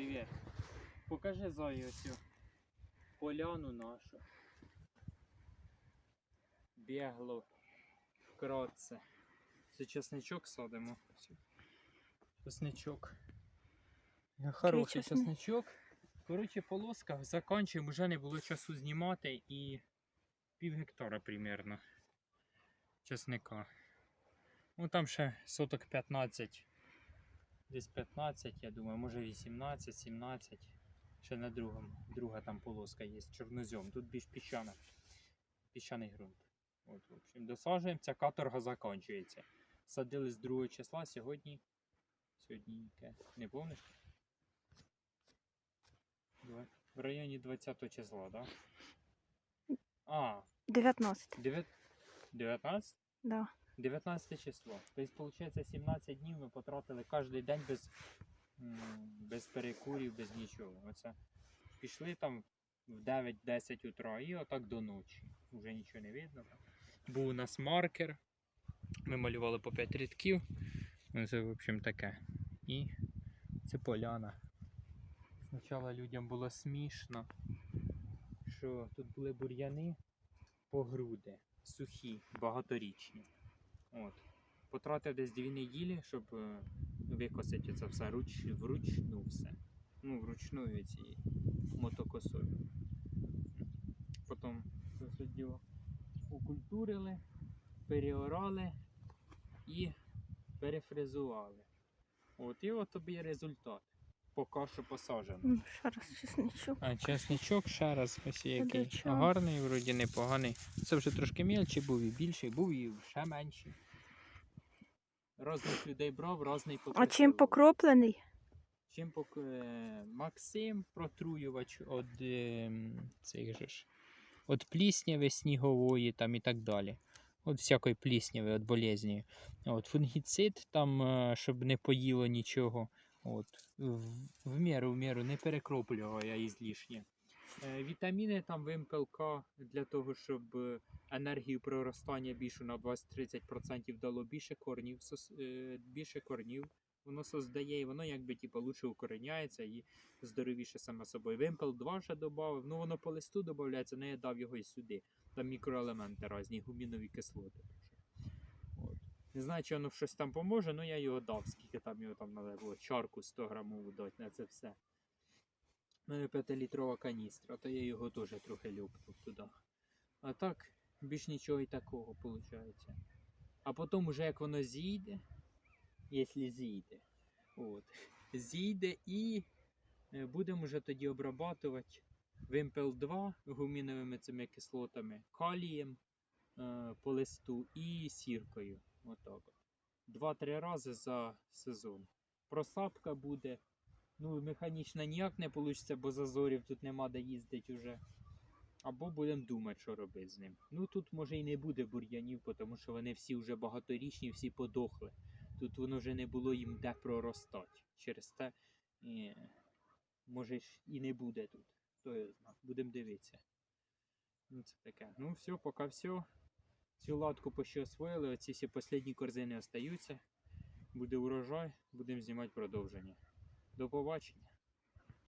Привіт. Покажи Зої оцю поляну нашу. Бігло вкратце. Це чесничок садимо. Чесничок. Хороший чесник? чесничок. Коротше, полоска закінчуємо, вже не було часу знімати і пів гектара примерно чесника. Ну там ще соток 15. Десь 15, я думаю, може 18, 17. Ще на другому. Друга там полоска є чорнозем. Тут більш піщана. Піщаний ґрунт. От, в общем, досаджуємо, ця каторга закінчується. Садили з 2 числа, сьогодні. Сьогодні яке? Не помниш? В районі 20 числа, так? Да? А, 19. 9... 19? Да. 19 число. Тобто, виходить, 17 днів ми потратили кожен день без, без перекурів, без нічого. Оце пішли там в 9-10 утра і отак до ночі. Вже нічого не видно. Був у нас маркер. Ми малювали по 5 рядків. Ну, Це, в общем, таке. І це поляна. Спочатку людям було смішно, що тут були бур'яни по груди, сухі, багаторічні. От. Потратив десь дві неділі, щоб е, викосити це все руч, вручну все. Ну, вручну цією мотокосою. Потім це все діло окультурили, переорали і перефрезували. От, і от тобі результат. Поки що посаджено. Ще раз чесничок. А чесничок ще раз ось який. чого? Гарний, вроді непоганий. Це вже трошки мельчий був і більший, був і ще менший. Різних людей брав, різний А чим покроплений? Чим пок... е, Максим протруювач від е, цих же ж. От плісняви снігової там і так далі. От всякої плісняви, від болезні. От фунгіцид, там, е, щоб не поїло нічого. От. В, міру, в міру, не перекроплював я ізлишнє. Е, вітаміни там вимпелка для того, щоб енергію проростання більшу на 20-30% дало більше корнів, е, більше корнів воно создає, і воно якби типу, лучше укореняється і здоровіше саме собою. Вимпел 2 ще додав, ну воно по листу додається, але я дав його і сюди. Там мікроелементи різні, гумінові кислоти. Не знаю, чи воно щось там поможе, але я його дав, скільки там його там треба було, чарку 100 грамову дати на це все. Ну і 5-літрова каністра, то я його теж трохи люпнув туди. А так, більш нічого і такого виходить. А потім, уже як воно зійде, якщо зійде, от, зійде і е, будемо вже тоді обрабатувати Вимпел 2 гуміновими цими кислотами, калієм е, по листу і сіркою. Отак. от. Два-три рази за сезон. Просапка буде. Ну, механічна ніяк не вийде, бо зазорів тут нема де їздити вже. Або будемо думати, що робити з ним. Ну тут може і не буде бур'янів, тому що вони всі вже багаторічні, всі подохли. Тут воно вже не було їм де проростати. Через те, е, може і не буде тут. Хто його знає. Будемо дивитися. Ну, це таке. Ну, все, поки все. Цю латку почти освоїли, оці всі останні корзини остаються. Буде урожай, будемо знімати продовження. До побачення.